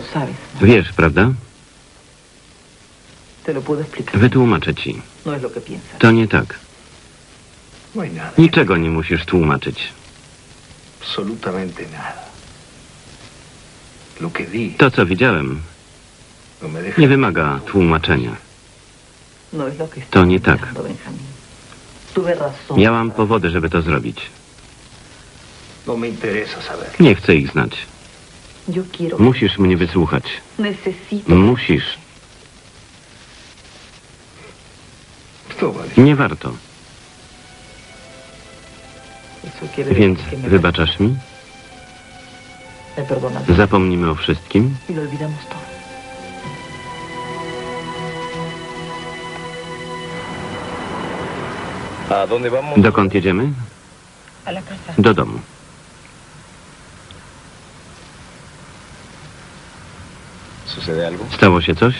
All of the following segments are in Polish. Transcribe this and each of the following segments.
Lo sabes. Wiesz, prawda? Te lo puedo explicar. Wytłumaczę ci. No es lo que piensas. To nie tak. No. Niczego nie musisz tłumaczyć. Absolutamente nada. Lo que di To, co widziałem, no me deja... nie wymaga tłumaczenia. No es lo que To nie tak. Miałam powody, żeby to zrobić. Nie chcę ich znać. Musisz mnie wysłuchać. Necesito. Musisz. Nie warto. Więc wybaczasz mi? Perdonas. Zapomnimy o wszystkim? Dokąd jedziemy? Do domu. Stało się coś?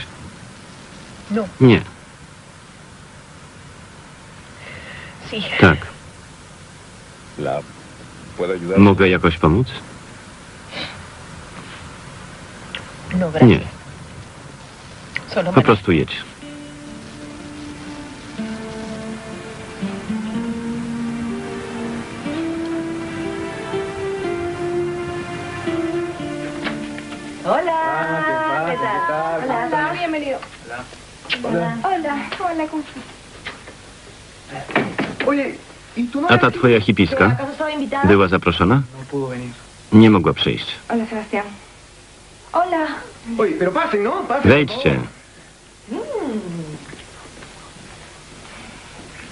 No, Nie. sí. Tak. ¿La puedo ayudar? Mogę jakoś pomóc? No, gracias. Nie. Solo Po prostu jedź. Hola, bienvenido. Hola. Hola, hola, ¿cómo estás? Oye, ¿y no A ta twoja hipiska była zaproszona? No. Nie mogła przyjść. Hola, Sebastián. Hola. Oye, pero pasen, ¿no? Pasen. Wejdźcie.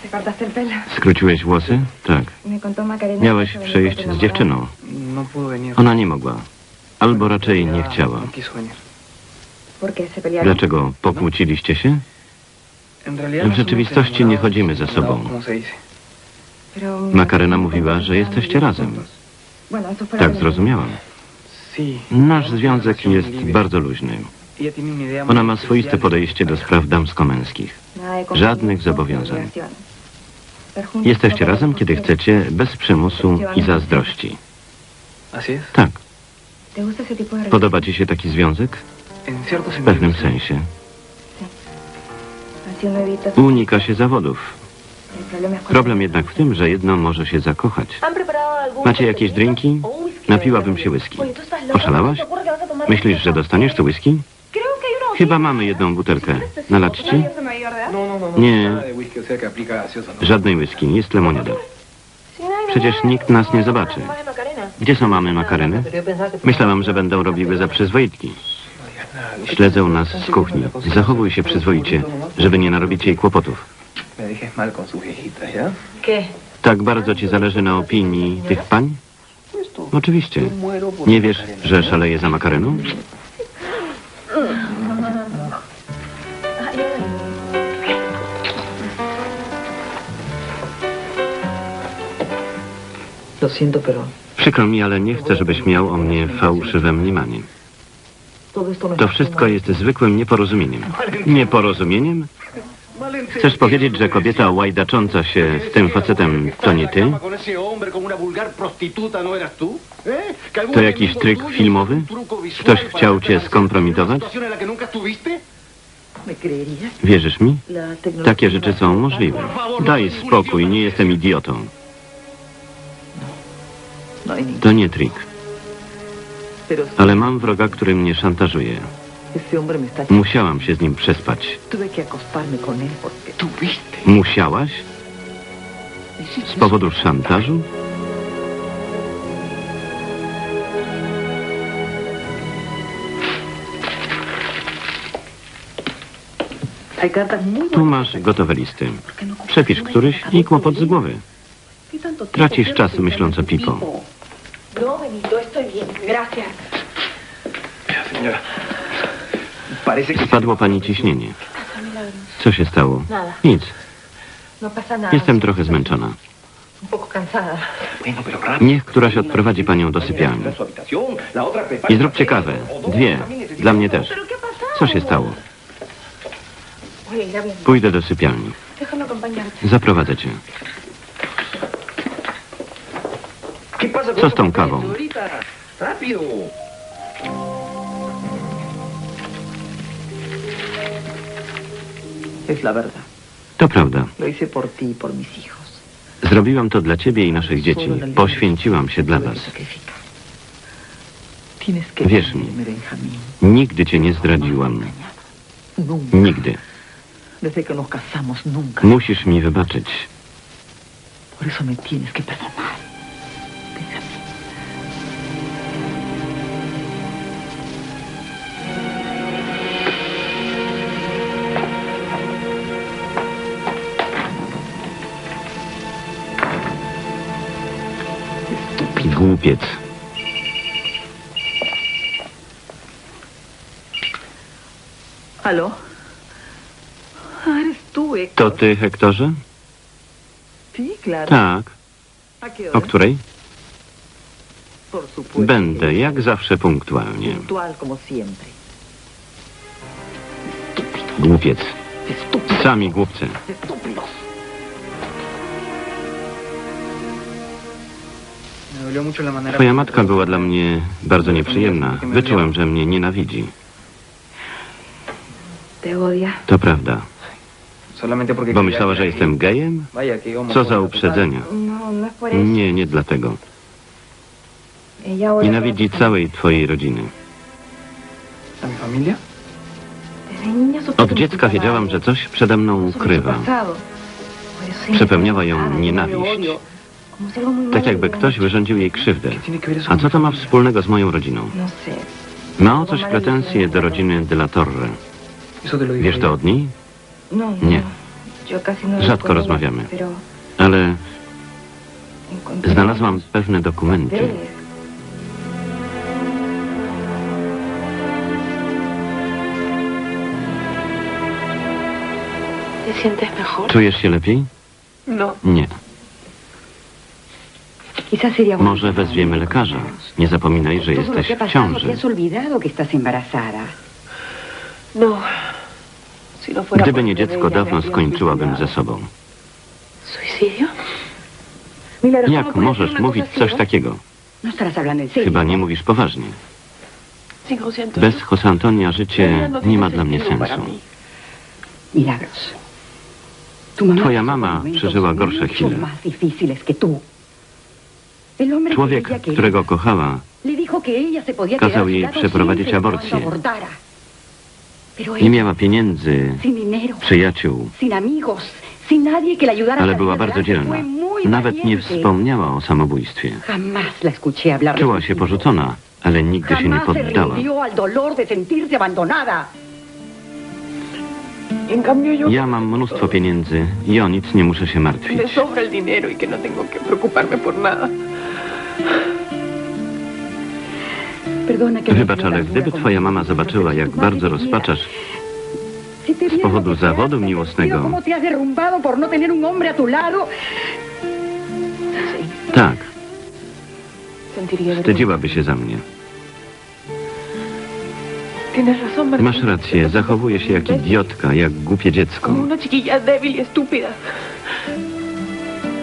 ¿Te cortaste el pelo? Skróciłeś włosy? Tak. Miałeś con z tu dziewczyną. No. Ona nie mogła. Albo raczej nie chciała. Dlaczego? Pokłóciliście się? W no rzeczywistości nie chodzimy ze sobą. Pero mi Makarena mamá mówiła, że jesteście razem. Tak zrozumiałam. Nasz związek jest bardzo luźny. Ona ma swoiste podejście do spraw damsko-męskich. Żadnych zobowiązań. Jesteście razem, kiedy chcecie, bez przymusu i zazdrości. Tak. Podoba ci się taki związek? W pewnym sensie. Unika się zawodów. Problem jednak w tym, że jedno może się zakochać. ¿Han preparado algún Macie jakieś drinki? Napiłabym się whisky. Oszalałaś? ¿No te ocurre que vas a tomar Myślisz, że dostaniesz tu whisky? Chyba mamy jedną butelkę. Nalać ci? Nie. Żadnej whisky, jest lemoniada. Przecież nikt nas nie zobaczy. Gdzie są mamy makareny? Myślałam, że będą robiły za przyzwoitki. Śledzą nas z kuchni. Zachowuj się przyzwoicie, żeby nie narobić jej kłopotów. Tak bardzo ci zależy na opinii tych pań? Oczywiście. Nie wiesz, że szaleję za makareną? Przykro mi, ale nie chcę, żebyś miał o mnie fałszywe mniemanie. To wszystko jest zwykłym nieporozumieniem. Nieporozumieniem? Chcesz powiedzieć, że kobieta łajdacząca się z tym facetem to nie ty? To jakiś tryk filmowy? Ktoś chciał cię skompromitować? Wierzysz mi? Takie rzeczy są możliwe. Daj spokój, nie jestem idiotą. No. To nie trik. Ale mam wroga, który mnie szantażuje. Musiałam się z nim przespać. Musiałaś? Z powodu szantażu? Tu masz gotowe listy. Przepisz któryś i kłopot z głowy. ¿Qué tanto tiempo Tracisz czas myśląc o Pipo. Pipo? Benito, estoy bien. Gracias. Señora. Parece que... Spadło pani ciśnienie. Co się stało? Nada. Nic. No. Jestem trochę zmęczona. Niech któraś odprowadzi panią do sypialni. I zróbcie kawę. Dwie. Dla mnie też. Co się stało? Pójdę do sypialni. Zaprowadzę cię. Co z tą kawą? To prawda. Zrobiłam to dla ciebie i naszych dzieci. Poświęciłam się dla was. Wierz mi, nigdy cię nie zdradziłam. Nigdy. Musisz mi wybaczyć. Por eso me tienes que perdonar. Głupiec. ¿Aló? Ah, ¿Eres tú, To ty, Hektorze? Tak. ¿A qué O której? Będę, jak zawsze, punktualnie. Głupiec. Sami głupcy. Twoja matka była dla mnie bardzo nieprzyjemna. Wyczułem, że mnie nienawidzi. To prawda. Bo myślała, że jestem gejem? Co za uprzedzenia. Nie, nie dlatego. Nienawidzi całej twojej rodziny. Od dziecka wiedziałam, że coś przede mną ukrywa. Przepełniała ją nienawiść. Tak jakby ktoś wyrządził jej krzywdę. ¿Qué tiene que ver eso A co to ma wspólnego z moją rodziną? Ma o coś pretensje do rodziny de la Torre. Wiesz to od niej? Nie. Rzadko rozmawiamy. Ale znalazłam pewne dokumenty. Czujesz się lepiej? No. Nie. Może wezwiemy lekarza. Nie zapominaj, że jesteś w te ciąży. No. No Gdyby nie dziecko, dawno skończyłabym ze sobą. ¿Suicidio? Jak możesz mówić coś takiego? No. Chyba nie mówisz poważnie. Sí, José Antonio. Bez José Antonia życie no nie ma dla mnie sensu. Twoja mama przeżyła gorsze chwile. Człowiek, którego kochała, kazał jej przeprowadzić aborcję. nie miała pieniędzy, przyjaciół, ale była bardzo dzielna. Nawet nie wspomniała o samobójstwie. Czuła się porzucona, ale nigdy się nie poddała. Ja mam mnóstwo pieniędzy i o nic nie muszę się martwić. Wybacz, he sido ale gdyby twoja mama zobaczyła, jak bardzo rozpaczasz z powodu zawodu miłosnego. ¿Cómo te has derrumbado por no? Tak, wstydziłaby się za mnie. Masz rację, zachowuje się jak idiotka, jak głupie dziecko.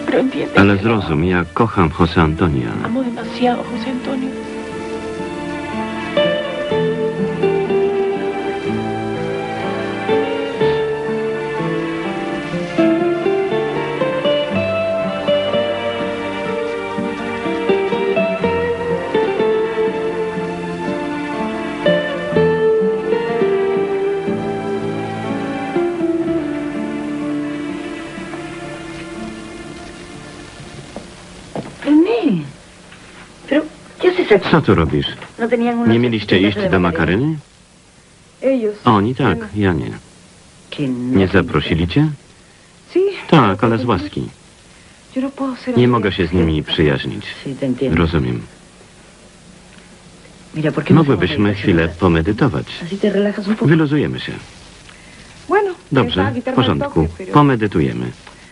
Pero entiende. Ale zrozum, ja kocham José Antonia. Amo demasiado a José Antonio. Co tu robisz? ¿No Nie mieliście iść do Makaryny? Ellos. Oni tak, ja nie. Nie zaprosili cię? Tak, ale z łaski. Nie mogę się z nimi przyjaźnić. Rozumiem. Mira, ¿por qué no Mogłybyśmy chwilę pomedytować. Wyluzujemy się. Dobrze, w porządku. Pomedytujemy.